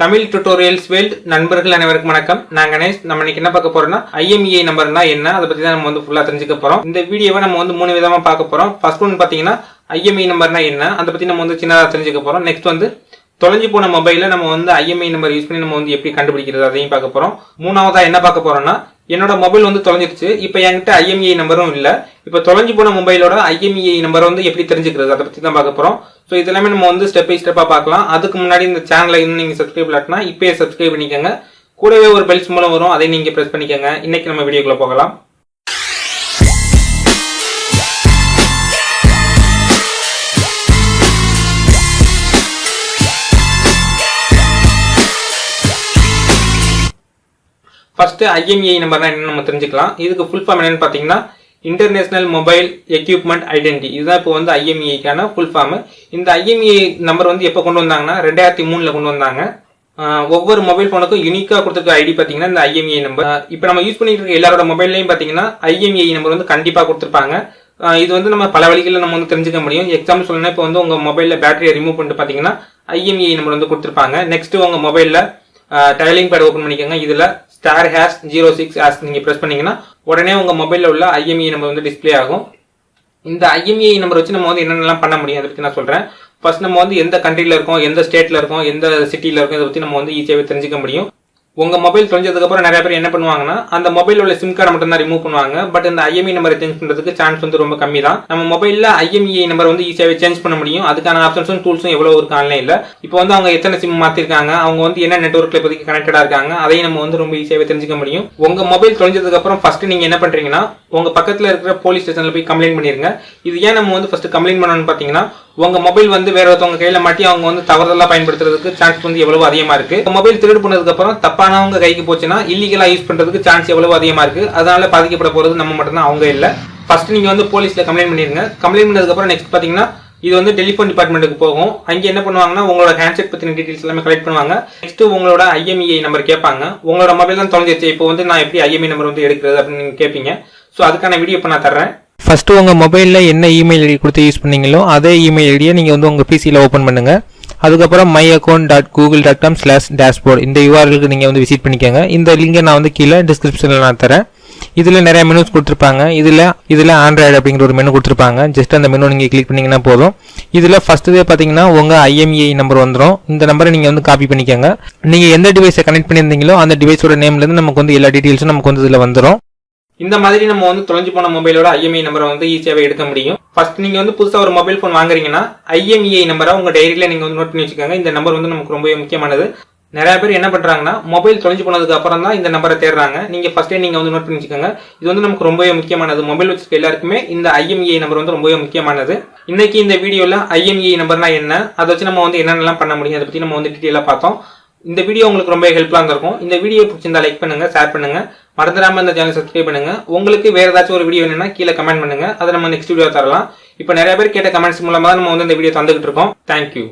Tamil tutorials world நண்பர்கள் அனைவருக்கும் வணக்கம். நான் கணேஷ். நம்ம இன்னைக்கு என்ன பார்க்க போறோம்னா ஐஎம்இஐ நம்பர்னா என்ன? அதை பத்தி தான் நம்ம வந்து ஃபுல்லா தெரிஞ்சுக்க போறோம். இந்த வீடியோவை நம்ம வந்து மூணு விதமா பார்க்க போறோம். ஃபர்ஸ்ட் ஒன் பாத்தீங்கன்னா ஐஎம்இ நம்பர்னா என்ன? அதை பத்தி நம்ம வந்து சின்னதாக தெரிஞ்சுக்க போறோம். நெக்ஸ்ட் வந்து தொலைஞ்சு போன மொபைல நம்ம வந்து ஐஎம்ஐ நம்பர் யூஸ் பண்ணி நம்ம வந்து எப்படி கண்டுபிடிக்கிறது அதையும் பார்க்க போறோம். மூணாவதா என்ன பார்க்க போறோம்னா என்னோட மொபைல் வந்து தொலைஞ்சிருச்சு. இப்போ என்கிட்ட ஐஎம்இஐ நம்பரும் இல்லை. இப்போ தொலைஞ்சு போன மொபைலோட ஐஎம்இஐ நம்பரை வந்து எப்படி தெரிஞ்சுக்கிறது? அதை பற்றி தான் பார்க்க போகிறோம் ஸோ இது எல்லாமே நம்ம வந்து ஸ்டெப் பை ஸ்டெப்பாக பார்க்கலாம். அதுக்கு முன்னாடி இந்த சேனலை இன்னும் நீங்கள் சப்ஸ்கிரைப் இல்லாட்டினா இப்போயே சப்ஸ்கிரைப் பண்ணிக்கோங்க. கூடவே ஒரு பெல்ஸ் மூலம் வரும். அதை நீங்கள் ப்ரெஸ் பண்ணிக்கோங்க. இன்னைக்கு நம்ம வீடியோக்குள்ளே போகலாம். ஃபர்ஸ்ட் ஐஎம்இஐ நம்பர்னா என்ன நம்ம தெரிஞ்சுக்கலாம். இதுக்கு ஃபுல் ஃபார்ம் என்னன்னு பார்த்தீங்கன்னா இன்டர்நேஷனல் மொபைல் எக்யூப்மெண்ட் ஐடென்டி இதுதான் இப்போ வந்து ஐஎம்இஐக்கான ஃபுல் ஃபார்ம் இந்த ஐஎம்இஐ நம்பர் வந்து எப்போ கொண்டு வந்தாங்கன்னா ரெண்டாயிரத்தி மூணுல கொண்டு வந்தாங்க. ஒவ்வொரு மொபைல் ஃபோனுக்கும் யூனிக்காக கொடுத்துருக்க ஐடி பார்த்தீங்கன்னா இந்த ஐஎம்இஐ நம்பர் இப்போ நம்ம யூஸ் பண்ணிட்டு இருக்க எல்லாரோட மொபைல்லையும் பார்த்தீங்கன்னா ஐஎம்இஐ நம்பர் வந்து கண்டிப்பாக கொடுத்துருப்பாங்க. இது வந்து நம்ம பல வழிகளில் நம்ம வந்து தெரிஞ்சுக்க முடியும். எக்ஸாம்பிள் சொல்லணும்னா இப்போ வந்து உங்கள் மொபைலில் பேட்டரியை ரிமூவ் பண்ணிட்டு பார்த்தீங்கன்னா ஐஎம்இஐ நம்பர் வந்து கொடுத்துருப்பாங்க. நெக்ஸ்ட் உங்கள் மொபைலில் டயலிங் பேட் ஓப்பன் பண்ணிக்கோங்க. இதில் star hash zero six hash நீங்கள் ப்ரெஸ் பண்ணீங்கன்னா உடனே உங்கள் மொபைலில் உள்ள ஐஎம்இஐ நம்பர் வந்து டிஸ்ப்ளே ஆகும். இந்த ஐஎம்இஐ நம்பர் வச்சு நம்ம வந்து என்னென்னலாம் பண்ண முடியும் அதை பற்றி நான் சொல்கிறேன் ஃபர்ஸ்ட் நம்ம வந்து எந்த கண்ட்ரியில் இருக்கோம் எந்த ஸ்டேட்டில் இருக்கோம் எந்த சிட்டியில் இருக்கோம் இதை பற்றி நம்ம வந்து ஈஸியாகவே தெரிஞ்சுக்க முடியும். உங்கள் மொபைல் தொலைஞ்சதுக்கப்புறம் நிறைய பேர் என்ன பண்ணுவாங்கன்னா அந்த மொபைல் உள்ள சிம் கார்டை மட்டும் தான் ரிமூவ் பண்ணுவாங்க. பட் இந்த ஐஎம்இ நம்பரை சேஞ்ச் பண்ணுறதுக்கு சான்ஸ் வந்து ரொம்ப கம்மி தான் நம்ம மொபைலில் ஐஎம்இஐ நம்பர் வந்து ஈஸியாகவே சேஞ்ச் பண்ண முடியும். அதுக்கான ஆப்ஷன்ஸும் டூல்ஸும் எவ்வளோ இருக்கு ஆன்லைனில் இப்போ வந்து அவங்க எத்தனை சிம் மாற்றிருக்காங்க அவங்க வந்து என்ன நெட்ஒர்க்கில் இப்போதைக்கு கனெக்டடாக இருக்காங்க அதையும் நம்ம வந்து ரொம்ப ஈஸியாகவே தெரிஞ்சுக்க முடியும். உங்கள் மொபைல் தொலைஞ்சதுக்கப்புறம் ஃபஸ்ட்டு நீங்கள் என்ன பண்ணுறீங்கன்னா உங்கள் பக்கத்தில் இருக்கிற போலீஸ் ஸ்டேஷனில் போய் கம்ப்ளைண்ட் பண்ணிடுங்க இது ஏன் நம்ம வந்து ஃபஸ்ட்டு கம்ப்ளைண்ட் பண்ணணும்னு பார்த்தீங்கன்னா உங்கள் மொபைல் வந்து வேற ஒருத்தவங்க கையில் மாட்டி அவங்க வந்து தவறுதலாக பயன்படுத்துறதுக்கு சான்ஸ் வந்து எவ்வளவு அதிகமாக இருக்குது மொபைல் திருடு பண்ணதுக்கப்புறம் தப்பானவங்க கைக்கு போச்சுன்னா இல்லீகலாக யூஸ் பண்ணுறதுக்கு சான்ஸ் எவ்வளவு அதிகமாக இருக்குது அதனால் பாதிக்கப்பட போகிறது நம்ம மட்டும்தான் அவங்க இல்லை. ஃபர்ஸ்ட் நீங்கள் வந்து போலீஸில் கம்ப்ளைண்ட் பண்ணிடுங்க கம்ப்ளைண்ட் பண்ணதுக்கு அப்புறம் நெக்ஸ்ட் பார்த்தீங்கன்னா இது வந்து டெலிஃபோன் டிபார்ட்மெண்ட்டுக்கு போகும். அங்கே என்ன பண்ணுவாங்கன்னா உங்களோட ஹேண்ட்செட் பற்றின டீட்டெயில்ஸ் எல்லாமே கலெக்ட் பண்ணுவாங்க. நெக்ஸ்ட் உங்களோட ஐஎம்இஐ நம்பர் கேட்பாங்க. உங்களோட மொபைல் தான் தொலைஞ்சிருச்சு. இப்போ வந்து நான் எப்படி ஐஎம்இ நம்பர் வந்து எடுக்கிறது அப்படின்னு நீங்கள் கேட்பீங்க ஸோ அதுக்கான வீடியோ இப்போ நான் தர்றேன். ஃபஸ்ட்டு உங்கள் மொபைலில் என்ன இமெயில் ஐடி கொடுத்து யூஸ் பண்ணீங்களோ அதே இமெயில் ஐடியை நீங்கள் வந்து உங்கள் பிசியில் ஓப்பன் பண்ணுங்கள் அதுக்கப்புறம் my account dot Google dot com slash dashboard இந்த யூஆர்எலுக்கு நீங்கள் வந்து விசிட் பண்ணிக்கோங்க. இந்த லிங்கை நான் வந்து கீழே டிஸ்கிரிப்ஷனில் நான் தரேன். இதில் நிறைய மெனுஸ் கொடுத்துருப்பாங்க. இதில் இதில் ஆண்ட்ராய்டு அப்படிங்கிற ஒரு மெனு கொடுத்துருப்பாங்க. ஜஸ்ட் அந்த மெனு நீங்கள் கிளிக் பண்ணிங்கன்னா போதும். இதில் ஃபஸ்ட்டு பார்த்தீங்கன்னா உங்கள் ஐஎம்இஐ நம்பர் வந்துடும் இந்த நம்பரை நீங்கள் வந்து காப்பி பண்ணிக்கோங்க. நீங்கள் எந்த டிவைஸை கனெக்ட் பண்ணியிருந்தீங்களோ அந்த டிவைஸோட நேம்லேருந்து நமக்கு வந்து எல்லா டீட்டெயில்ஸும் நமக்கு வந்து இதில் வந்துடும் இந்த மாதிரி நம்ம வந்து தொலைஞ்சு போன மொபைலோட ஐஎம்ஐ நம்பரை வந்து ஈஸியாவே எடுக்க முடியும். ஃபர்ஸ்ட் நீங்கள் வந்து புதுசாக ஒரு மொபைல் ஃபோன் வாங்குறீங்கன்னா ஐஎம்இஐ நம்பரை உங்கள் டைரியில் நீங்கள் வந்து நோட் பண்ணி வச்சுக்கோங்க. இந்த நம்பர் வந்து நமக்கு ரொம்பவே முக்கியமானது. நிறைய பேர் என்ன பண்ணுறாங்கன்னா மொபைல் தொலைஞ்சு போனதுக்கு அப்புறம் தான் இந்த நம்பரை தேடுறாங்க. நீங்கள் ஃபர்ஸ்டே நீங்கள் வந்து நோட் பண்ணி வச்சுக்கோங்க. இது வந்து நமக்கு ரொம்பவே முக்கியமானது. மொபைல் வச்சிருக்க எல்லாருக்குமே இந்த ஐஎம்இஐ நம்பர் வந்து ரொம்பவே முக்கியமானது. இன்னைக்கு இந்த வீடியோவில் ஐஎம்இஐ நம்பர்னா என்ன? அதை வச்சு நம்ம வந்து என்னென்னலாம் பண்ண முடியும்? அதை பற்றி நம்ம வந்து டீட்டெயிலாக பார்த்தோம். இந்த வீடியோ உங்களுக்கு ரொம்ப ஹெல்ப்ஃபுல்லாக இருக்கும் இந்த வீடியோ பிடிச்சிருந்தா லைக் பண்ணுங்க ஷேர் பண்ணுங்க. மறந்துடாம இந்த சேனல் சப்ஸ்கிரைப் பண்ணுங்க. உங்களுக்கு வேற ஏதாச்சும் ஒரு வீடியோ வேணும்னா கீழே கமெண்ட் பண்ணுங்க. அதை நம்ம நெக்ஸ்ட் வீடியோ தரலாம். இப்போ நிறைய பேர் கேட்ட கமெண்ட்ஸ் மூலமா தான் நம்ம வந்து இந்த வீடியோ தந்துகிட்டு இருக்கோம். தேங்க்யூ